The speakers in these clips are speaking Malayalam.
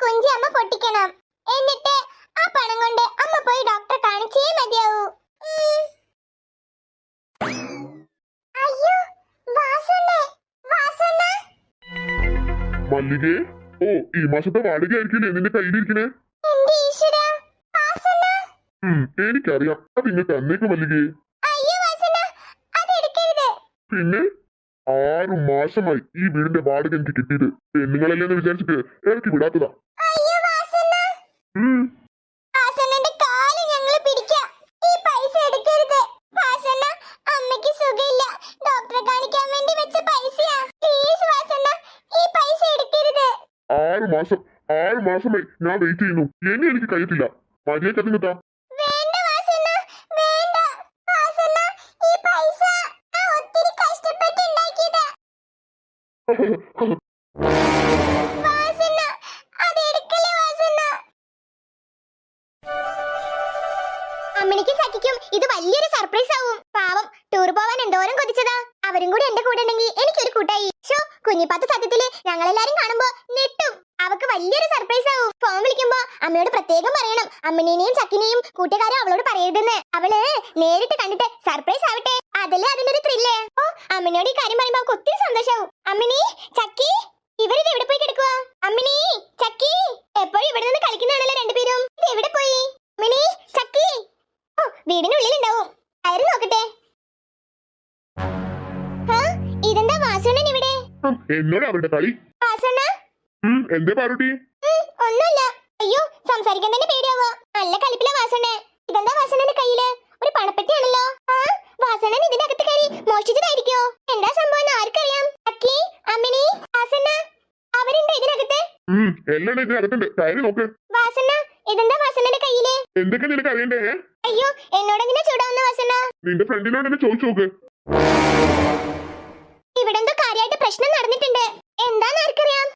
കുഞ്ചി അമ്മ പൊട്ടിക്കണം. എന്നിട്ട് ആ പണം കൊണ്ട് അമ്മ പോയി ഡോക്ടറെ കാണിച്ചേ മതിയാവൂ. അയ്യോ വാസണ്ണേ വാസണ്ണ. മല്ലികേ ഓ ഈ മാസത്തെ വാടക ആയിരിക്കില്ലേ നിന്റെ കയ്യിലിരിക്കണേ? എന്റെ ഈശ്വരാ? വാസണ്ണ. ഉം, എനിക്കറിയാം. അത് ഇങ്ങ് തന്നേക്ക് മല്ലികേ. അയ്യോ വാസണ്ണ അത് എടുക്കരുത്. പിന്നെ? ആറു മാസമായി ഈ വീടിന്റെ വാടക എനിക്ക് കിട്ടിയത് പെണ്ണുങ്ങളല്ലേ എന്ന് വിചാരിച്ചിട്ട് ഇറക്കി വിടാത്തതാ. ആറ് മാസം ആറ് മാസമായി ഞാൻ വെയിറ്റ് ചെയ്യുന്നു. ഇനി എനിക്ക് കഴിയത്തില്ല. മര്യാദ കത്തിങ്ങത്താ Ha ha ha. സർപ്രൈസ് ആവും. പാവം ടൂർ പോവാൻ എന്തോരം കൊതിച്ചതാ. അവരും കൂടി എന്റെ കൂടെ ഉണ്ടെങ്കിൽ എനിക്കൊരു കൂട്ടായി. ഷോ കുഞ്ഞിപ്പാത്ത സത്യത്തിൽ ഞങ്ങളെല്ലാരും കാണുമ്പോ നെട്ടും അവക്ക് വലിയൊരു സർപ്രൈസ് ആവും. ഫോൺ വിളിക്കുമ്പോ അമ്മയോട് പ്രത്യേകം പറയണം. അമ്മനീനെയും ചക്കിനെയും കൂട്ടുകാരും അവളോട് പറയരുതെന്ന്. അവൾ നേരിട്ട് കണ്ടിട്ട് സർപ്രൈസ് ആവട്ടെ. അതല്ലേ അതിനൊരു ത്രില്ലേ ഓ അമ്മനോട് ഈ കാര്യം പറയുമ്പോ അവൾക്ക് ഒത്തിരി സന്തോഷാവും. അമ്മിനി ചക്കി ഇവരിത് എവിടെ പോയി കിടക്കുക അമ്മിനി ചക്കി എപ്പോഴും ഇവിടെ നിന്ന് കളിക്കുന്നതാണല്ലോ രണ്ടുപേരും. ഇത് എവിടെ പോയി? അമ്മിനി ചക്കി. ഓ വീടിനുള്ളിൽ ഉണ്ടാവും കയറി നോക്കട്ടെ. ഇതെന്താ വാസുണ്ണൻ ഇവിടെ? എന്നോട് അവരുടെ കളി? വാസുണ്ണ? ഉം, എന്തേ പാറുട്ടി? ഉം, ഒന്നുമില്ല. അയ്യോ സംസാരിക്കാൻ തന്നെ പേടിയാവോ? നല്ല കളിപ്പില വാസണ്ണ ഇതെന്താ വാസണ്ണന്റെ കയ്യിൽ? ഒരു പണപ്പെട്ടിയാണല്ലോ. ആ വാസണ്ണൻ ഇതിന്റെ അകത്ത് കയറി മോഷ്ടിച്ചതായിരിക്കോ? എന്താ സംഭവം എന്ന് ആർക്കറിയാം? അക്കി അമ്മിണി വാസണ്ണ അവരുണ്ട് ഇതിനകത്ത്? ഉം, എല്ലാം ഇതിനകത്തുണ്ട്. കയറി നോക്ക്. വാസണ്ണ ഇതെന്താ എന്തൊക്കെ നിനക്ക് അറിയണ്ടേ? അയ്യോ എന്നോട് എന്തിനാ ചൂടാവുന്ന വസന? നിന്റെ ഫ്രണ്ടിനോട് എന്നെ ചോദിച്ചു നോക്ക്. ഇവിടെ എന്തോ കാര്യമായിട്ട് പ്രശ്നം നടന്നിട്ടുണ്ട്. എന്താന്ന് ആർക്കറിയാം?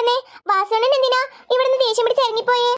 നടന്നേ? വാസുണ്ണൻ എന്തിനാ ഇവിടുന്ന് ദേഷ്യം പിടിച്ച് ഇറങ്ങിപ്പോയേ